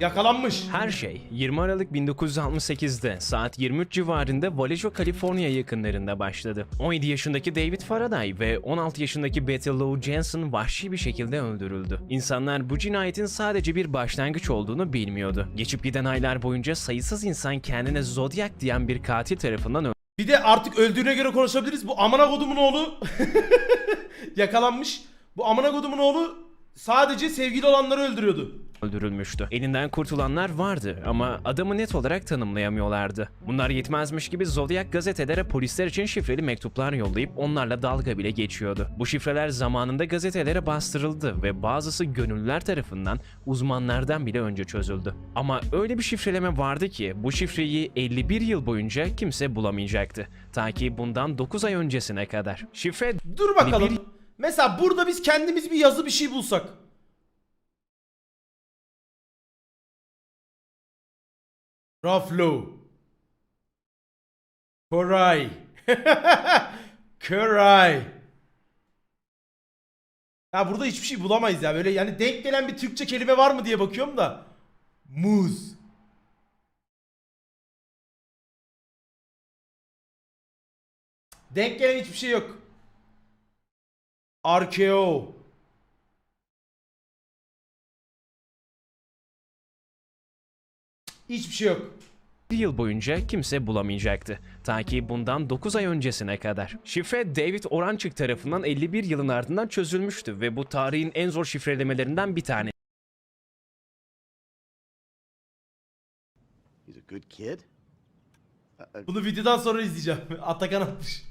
Yakalanmış. Her şey 20 Aralık 1968'de saat 23 civarında Vallejo, Kaliforniya yakınlarında başladı. 17 yaşındaki David Faraday ve 16 yaşındaki Betty Lou Jensen vahşi bir şekilde öldürüldü. İnsanlar bu cinayetin sadece bir başlangıç olduğunu bilmiyordu. Geçip giden aylar boyunca sayısız insan kendine Zodiac diyen bir katil tarafından Bir de artık öldüğüne göre konuşabiliriz. Bu amına kodumun oğlu yakalanmış. Bu amına kodumun oğlu sadece sevgili olanları öldürüyordu. öldürülmüştü. Elinden kurtulanlar vardı ama adamı net olarak tanımlayamıyorlardı. Bunlar yetmezmiş gibi Zodiac gazetelere polisler için şifreli mektuplar yollayıp onlarla dalga bile geçiyordu. Bu şifreler zamanında gazetelere bastırıldı ve bazısı gönüllüler tarafından uzmanlardan bile önce çözüldü. Ama öyle bir şifreleme vardı ki bu şifreyi 51 yıl boyunca kimse bulamayacaktı. Ta ki bundan 9 ay öncesine kadar. Şifre Dur bakalım. Mesela burada biz kendimiz bir yazı bir şey bulsak. Raflo. Koray. Koray. Ya burada hiçbir şey bulamayız ya. Böyle yani denk gelen bir Türkçe kelime var mı diye bakıyorum da. Muz. Denk gelen hiçbir şey yok. Arkeo. Hiçbir şey yok. Bir yıl boyunca kimse bulamayacaktı. Ta ki bundan 9 ay öncesine kadar. Şifre David Orançık tarafından 51 yılın ardından çözülmüştü ve bu tarihin en zor şifrelemelerinden bir tanesi. He's a good kid. Bunu videodan sonra izleyeceğim. Atakan atmış.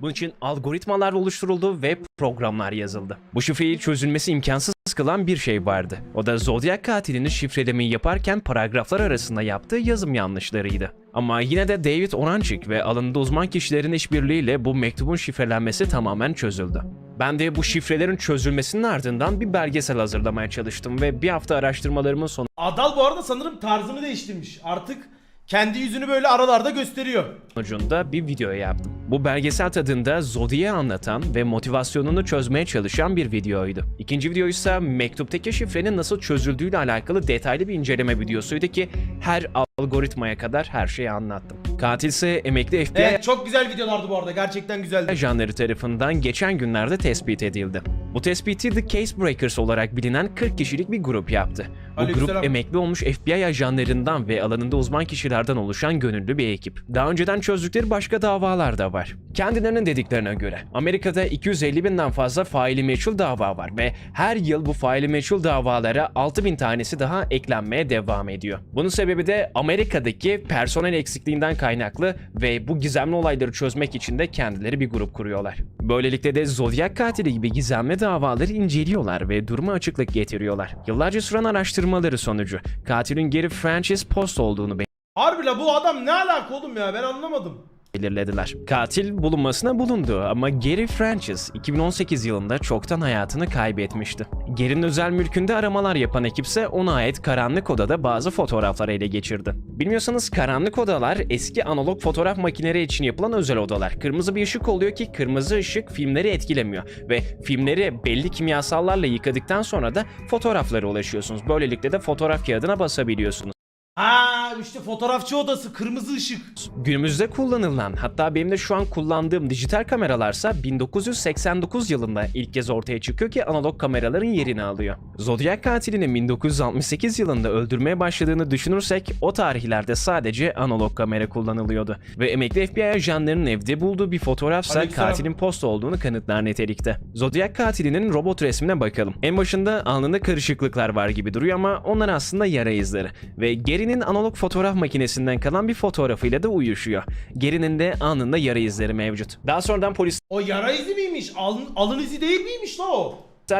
Bunun için algoritmalar oluşturuldu ve programlar yazıldı. Bu şifreyi çözülmesi imkansız kılan bir şey vardı. O da Zodiac katilinin şifrelemeyi yaparken paragraflar arasında yaptığı yazım yanlışlarıydı. Ama yine de David Oranchik ve alanında uzman kişilerin işbirliğiyle bu mektubun şifrelenmesi tamamen çözüldü. Ben de bu şifrelerin çözülmesinin ardından bir belgesel hazırlamaya çalıştım ve bir hafta araştırmalarımın Adal bu arada sanırım tarzını değiştirmiş. Artık kendi yüzünü böyle aralarda gösteriyor. sonucunda bir video yaptım. Bu belgesel tadında Zodiac'ı anlatan ve motivasyonunu çözmeye çalışan bir videoydu. İkinci video ise mektuptaki şifrenin nasıl çözüldüğüyle alakalı detaylı bir inceleme videosuydu ki her algoritmaya kadar her şeyi anlattım. Katil ise emekli FBI Evet çok güzel videolardı bu arada. Gerçekten güzeldi. ajanları tarafından geçen günlerde tespit edildi. Bu tespiti The Case Breakers olarak bilinen 40 kişilik bir grup yaptı. Bu Aleykümselam. grup emekli olmuş FBI ajanlarından ve alanında uzman kişilerden oluşan gönüllü bir ekip. Daha önceden çözdükleri başka davalar da var. Kendilerinin dediklerine göre Amerika'da 250 binden fazla faili meçhul dava var ve her yıl bu faili meçhul davalara 6000 tanesi daha eklenmeye devam ediyor. Bunun sebebi de Amerika'daki personel eksikliğinden kaynaklı ve bu gizemli olayları çözmek için de kendileri bir grup kuruyorlar. Böylelikle de Zodiac katili gibi gizemli davaları inceliyorlar ve duruma açıklık getiriyorlar. Yıllarca süren araştırmaları sonucu katilin Gary Francis Post olduğunu Harbi la bu adam ne alaka oğlum ya ben anlamadım. Belirlediler. Katil bulunmasına bulundu ama Gary Francis 2018 yılında çoktan hayatını kaybetmişti. Gary'nin özel mülkünde aramalar yapan ekipse ona ait karanlık odada bazı fotoğrafları ele geçirdi. Bilmiyorsanız karanlık odalar eski analog fotoğraf makineleri için yapılan özel odalar. Kırmızı bir ışık oluyor ki kırmızı ışık filmleri etkilemiyor ve filmleri belli kimyasallarla yıkadıktan sonra da fotoğraflara ulaşıyorsunuz. Böylelikle de fotoğraf kağıdına basabiliyorsunuz. Ha işte fotoğrafçı odası kırmızı ışık. Günümüzde kullanılan hatta benim de şu an kullandığım dijital kameralarsa 1989 yılında ilk kez ortaya çıkıyor ki analog kameraların yerini alıyor. Zodiac katilinin 1968 yılında öldürmeye başladığını düşünürsek o tarihlerde sadece analog kamera kullanılıyordu. Ve emekli FBI ajanlarının evde bulduğu bir fotoğrafsa Aleykümselam. katilin post olduğunu kanıtlar nitelikte. Zodiac katilinin robot resmine bakalım. En başında alnında karışıklıklar var gibi duruyor ama onlar aslında yara izleri. Ve Gary'nin analog fotoğraf makinesinden kalan bir fotoğrafıyla da uyuşuyor. Gary'nin de alnında yara izleri mevcut. Daha sonradan polisler O yara izi miymiş? Alın, alın izi değil miymiş la o?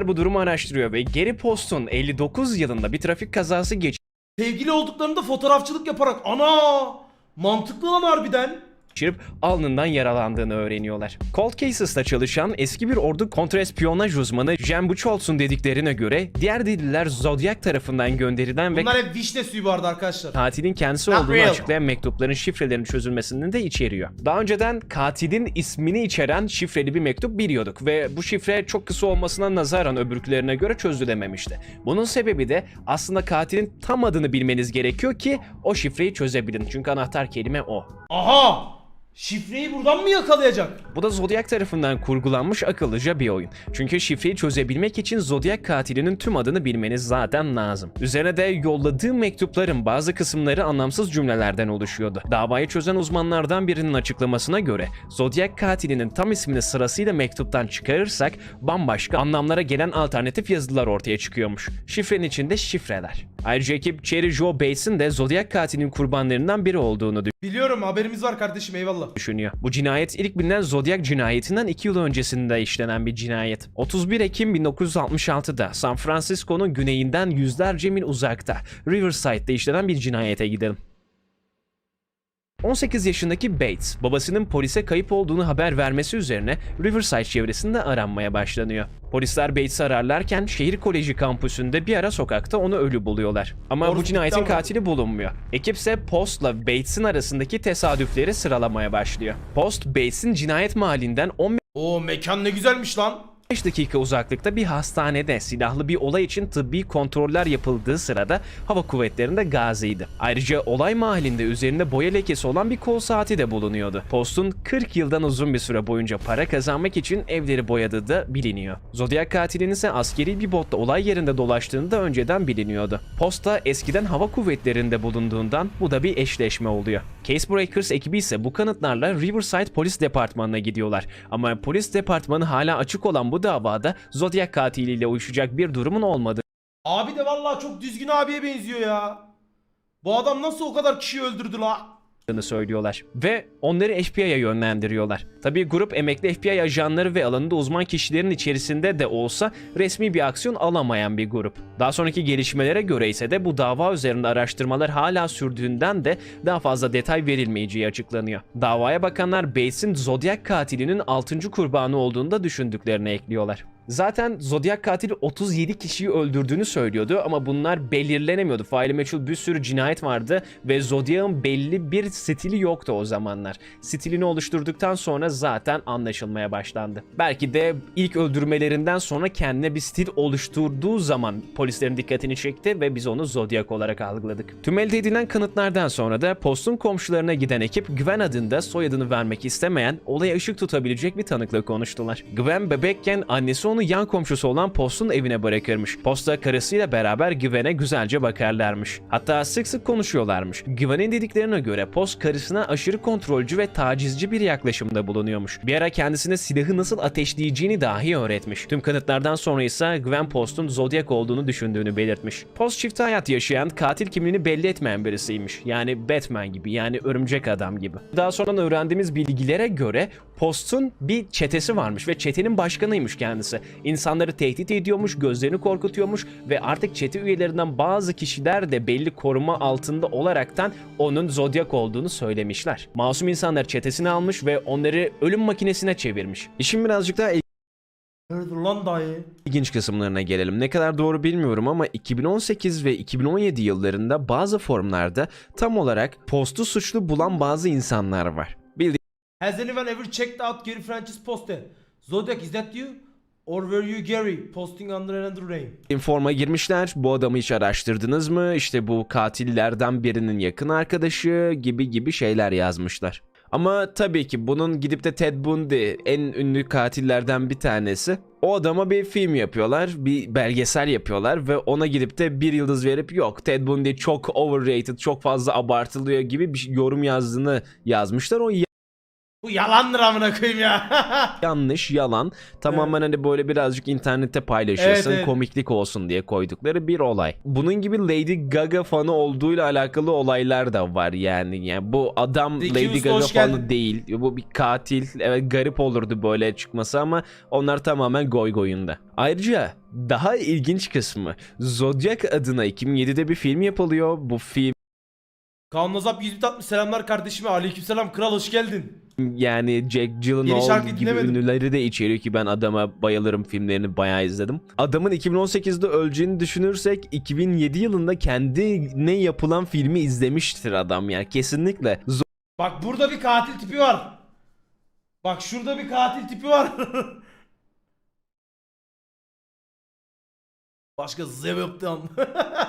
bu durumu araştırıyor ve Gary Post'un 59 yılında bir trafik kazası geçirdiği Sevgili olduklarında fotoğrafçılık yaparak ana mantıklı lan harbiden. Geçirip alnından yaralandığını öğreniyorlar. Cold Cases'ta çalışan eski bir ordu kontraespiyonaj uzmanı Jen Buchholz'un dediklerine göre diğer deliller Zodiac tarafından gönderilen ve Bunlar hep vişne suyu bu arada arkadaşlar. katilin kendisi Not olduğunu real. açıklayan mektupların şifrelerinin çözülmesini de içeriyor. Daha önceden katilin ismini içeren şifreli bir mektup biliyorduk ve bu şifre çok kısa olmasına nazaran öbürkülerine göre çözülememişti. Bunun sebebi de aslında katilin tam adını bilmeniz gerekiyor ki o şifreyi çözebilin. Çünkü anahtar kelime o. Aha! Şifreyi buradan mı yakalayacak? Bu da Zodiac tarafından kurgulanmış akıllıca bir oyun. Çünkü şifreyi çözebilmek için Zodiac katilinin tüm adını bilmeniz zaten lazım. Üzerine de yolladığı mektupların bazı kısımları anlamsız cümlelerden oluşuyordu. Davayı çözen uzmanlardan birinin açıklamasına göre Zodiac katilinin tam ismini sırasıyla mektuptan çıkarırsak bambaşka anlamlara gelen alternatif yazılar ortaya çıkıyormuş. Şifrenin içinde şifreler. Ayrıca ekip Cherry Joe Bates'in de Zodiac katilinin kurbanlarından biri olduğunu Biliyorum haberimiz var kardeşim eyvallah. Düşünüyor. Bu cinayet ilk bilinen Zodiac cinayetinden 2 yıl öncesinde işlenen bir cinayet. 31 Ekim 1966'da San Francisco'nun güneyinden yüzlerce mil uzakta Riverside'de işlenen bir cinayete gidelim. 18 yaşındaki Bates, babasının polise kayıp olduğunu haber vermesi üzerine Riverside çevresinde aranmaya başlanıyor. Polisler Bates'i ararlarken şehir koleji kampüsünde bir ara sokakta onu ölü buluyorlar. Ama Doğru bu cinayetin katili bulunmuyor. Ekip ise Post'la Bates'in arasındaki tesadüfleri sıralamaya başlıyor. Post, Bates'in cinayet mahallinden 15 Oo mekan ne güzelmiş lan. 5 dakika uzaklıkta bir hastanede silahlı bir olay için tıbbi kontroller yapıldığı sırada hava kuvvetlerinde gaziydi. Ayrıca olay mahallinde üzerinde boya lekesi olan bir kol saati de bulunuyordu. Post'un 40 yıldan uzun bir süre boyunca para kazanmak için evleri boyadığı da biliniyor. Zodiac katilinin ise askeri bir botta olay yerinde dolaştığını da önceden biliniyordu. Post da eskiden hava kuvvetlerinde bulunduğundan bu da bir eşleşme oluyor. Casebreakers ekibi ise bu kanıtlarla Riverside Polis Departmanı'na gidiyorlar. Ama polis departmanı hala açık olan bu davada Zodiac katiliyle uyuşacak bir durumun olmadığını Abi de vallahi çok düzgün abiye benziyor ya. Bu adam nasıl o kadar kişi öldürdü la? Söylüyorlar. Ve onları FBI'ye yönlendiriyorlar. Tabii grup emekli FBI ajanları ve alanında uzman kişilerin içerisinde de olsa resmi bir aksiyon alamayan bir grup. Daha sonraki gelişmelere göre ise de bu dava üzerinde araştırmalar hala sürdüğünden de daha fazla detay verilmeyeceği açıklanıyor. Davaya bakanlar Bates'in Zodiac katilinin 6. kurbanı olduğunu da düşündüklerini ekliyorlar. Zaten Zodiac katili 37 kişiyi öldürdüğünü söylüyordu ama bunlar belirlenemiyordu. Faili meçhul bir sürü cinayet vardı ve Zodiac'ın belli bir stili yoktu o zamanlar. Stilini oluşturduktan sonra zaten anlaşılmaya başlandı. Belki de ilk öldürmelerinden sonra kendine bir stil oluşturduğu zaman polislerin dikkatini çekti ve biz onu Zodiac olarak algıladık. Tüm elde edilen kanıtlardan sonra da postun komşularına giden ekip Gwen adında soyadını vermek istemeyen, olaya ışık tutabilecek bir tanıkla konuştular. Gwen bebekken annesi onu yan komşusu olan Post'un evine bırakırmış. Posta karısıyla beraber Gwen'e güzelce bakarlarmış. Hatta sık sık konuşuyorlarmış. Gwen'in dediklerine göre Post karısına aşırı kontrolcü ve tacizci bir yaklaşımda bulunuyormuş. Bir ara kendisine silahı nasıl ateşleyeceğini dahi öğretmiş. Tüm kanıtlardan sonra ise Gwen Post'un Zodiac olduğunu düşündüğünü belirtmiş. Post çift hayat yaşayan, katil kimliğini belli etmeyen birisiymiş. Yani Batman gibi, yani örümcek adam gibi. Daha sonra öğrendiğimiz bilgilere göre Post'un bir çetesi varmış ve çetenin başkanıymış kendisi. İnsanları tehdit ediyormuş, gözlerini korkutuyormuş ve artık çete üyelerinden bazı kişiler de belli koruma altında olaraktan onun Zodiac olduğunu söylemişler. Masum insanlar çetesini almış ve onları ölüm makinesine çevirmiş. İşin birazcık daha Nerede lan dayı? ilginç kısımlarına gelelim. Ne kadar doğru bilmiyorum ama 2018 ve 2017 yıllarında bazı forumlarda tam olarak postu suçlu bulan bazı insanlar var. Has anyone ever checked out Gary Francis poster? Zodiac is that you? Or were you Gary posting under another name? Informa girmişler. Bu adamı hiç araştırdınız mı? İşte bu katillerden birinin yakın arkadaşı gibi gibi şeyler yazmışlar. Ama tabii ki bunun gidip de Ted Bundy en ünlü katillerden bir tanesi. O adama bir film yapıyorlar, bir belgesel yapıyorlar ve ona gidip de bir yıldız verip yok Ted Bundy çok overrated, çok fazla abartılıyor gibi bir yorum yazdığını yazmışlar. O Bu yalandır amına koyayım ya. yanlış, yalan. Tamamen hani böyle birazcık internette paylaşılsın, Evet, evet. komiklik olsun diye koydukları bir olay. Bunun gibi Lady Gaga fanı olduğuyla alakalı olaylar da var yani. Yani bu adam Zeki Lady Usta, Gaga hoş fanı geldin. değil. Bu bir katil. Evet garip olurdu böyle çıkması ama onlar tamamen goy goyunda. Ayrıca daha ilginç kısmı Zodiac adına 2007'de bir film yapılıyor. Bu film Kaan Nazap 160 selamlar kardeşime. Aleykümselam kral hoş geldin. Yani Jack Yeni Gyllenhaal şarkıyı gibi dinlemedim. ünlüleri de içeriyor ki ben adama bayılırım filmlerini bayağı izledim. Adamın 2018'de öleceğini düşünürsek 2007 yılında kendine yapılan filmi izlemiştir adam yani kesinlikle. Bak burada bir katil tipi var. Bak şurada bir katil tipi var. Başka zevaptan.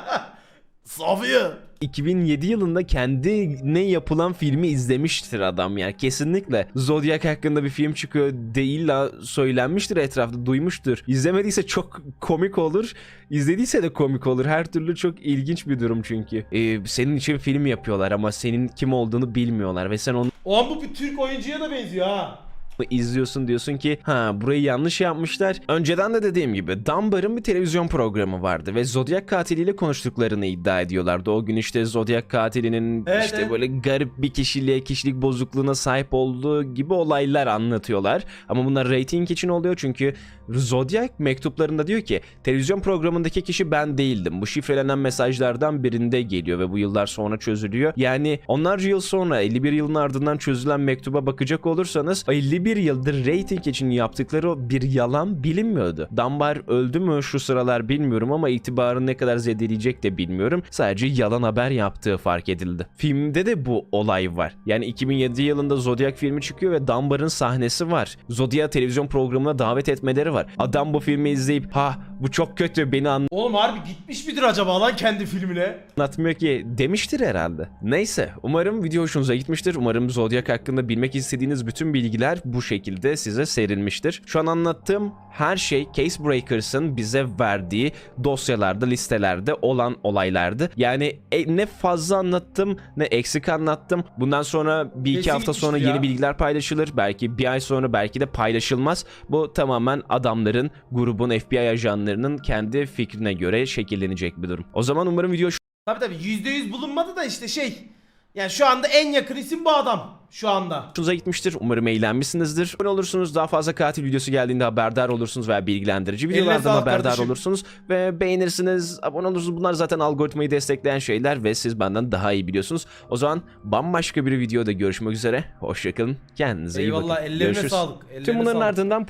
Safiye. 2007 yılında kendine yapılan filmi izlemiştir adam yani kesinlikle. Zodiac hakkında bir film çıkıyor değil la söylenmiştir etrafta duymuştur. İzlemediyse çok komik olur. İzlediyse de komik olur. Her türlü çok ilginç bir durum çünkü. Ee, senin için film yapıyorlar ama senin kim olduğunu bilmiyorlar ve sen onu O an bu bir Türk oyuncuya da benziyor ha. İzliyorsun diyorsun ki ha burayı yanlış yapmışlar. Önceden de dediğim gibi Dunbar'ın bir televizyon programı vardı ve Zodiac katiliyle konuştuklarını iddia ediyorlardı. O gün işte Zodiac katilinin Evet, işte evet. böyle garip bir kişiliğe, kişilik bozukluğuna sahip olduğu gibi olaylar anlatıyorlar. Ama bunlar rating için oluyor çünkü Zodiac mektuplarında diyor ki televizyon programındaki kişi ben değildim. Bu şifrelenen mesajlardan birinde geliyor ve bu yıllar sonra çözülüyor. Yani onlarca yıl sonra 51 yılın ardından çözülen mektuba bakacak olursanız 51 yıldır rating için yaptıkları o bir yalan bilinmiyordu. Dunbar öldü mü şu sıralar bilmiyorum ama itibarını ne kadar zedeleyecek de bilmiyorum. Sadece yalan haber yaptığı fark edildi. Filmde de bu olay var. Yani 2007 yılında Zodiac filmi çıkıyor ve Dunbar'ın sahnesi var. Zodiac televizyon programına davet etmeleri var. Adam bu filmi izleyip ha bu çok kötü beni Oğlum harbi gitmiş midir acaba lan kendi filmine? anlatmıyor ki demiştir herhalde. Neyse umarım video hoşunuza gitmiştir. Umarım Zodiac hakkında bilmek istediğiniz bütün bilgiler bu şekilde size serilmiştir. Şu an anlattığım her şey Case Breakers'ın bize verdiği dosyalarda, listelerde olan olaylardı. Yani e, ne fazla anlattım ne eksik anlattım. Bundan sonra bir iki Kesin hafta sonra ya. yeni bilgiler paylaşılır. Belki bir ay sonra belki de paylaşılmaz. Bu tamamen adamların, grubun, FBI ajanlarının kendi fikrine göre şekillenecek bir durum. O zaman umarım video Tabi tabi %100 bulunmadı da işte şey. Yani şu anda en yakın isim bu adam. Şu anda. hoşunuza gitmiştir. Umarım eğlenmişsinizdir. Abone olursunuz. Daha fazla katil videosu geldiğinde haberdar olursunuz veya bilgilendirici videolardan haberdar kardeşim. olursunuz. Ve beğenirsiniz. Abone olursunuz. Bunlar zaten algoritmayı destekleyen şeyler ve siz benden daha iyi biliyorsunuz. O zaman bambaşka bir videoda görüşmek üzere. Hoşçakalın. Kendinize iyi Eyvallah bakın. ellerine Görüşürüz. sağlık. Ellerine Tüm bunların sağlık. ardından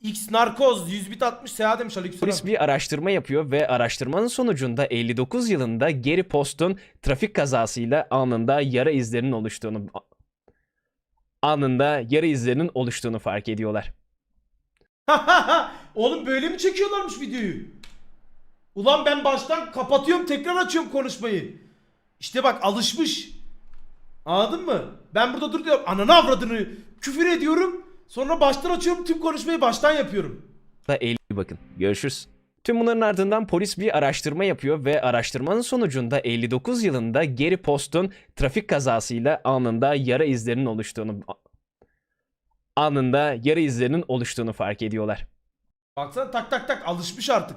X narkoz 100 bit atmış seyahat demiş aleykümselam. Polis bir araştırma yapıyor ve araştırmanın sonucunda 59 yılında Gary Post'un trafik kazasıyla anında yara izlerinin oluştuğunu anında yara izlerinin oluştuğunu fark ediyorlar. Oğlum böyle mi çekiyorlarmış videoyu? Ulan ben baştan kapatıyorum tekrar açıyorum konuşmayı. İşte bak alışmış. Anladın mı? Ben burada dur diyorum ananı avradını küfür ediyorum. Sonra baştan açıyorum tüm konuşmayı baştan yapıyorum. Da eğil bakın. Görüşürüz. Tüm bunların ardından polis bir araştırma yapıyor ve araştırmanın sonucunda 59 yılında Gary Post'un trafik kazasıyla anında yara izlerinin oluştuğunu anında yara izlerinin oluştuğunu fark ediyorlar. Baksana tak tak tak alışmış artık.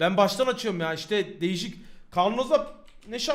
Ben baştan açıyorum ya işte değişik. Kanunozda ne şart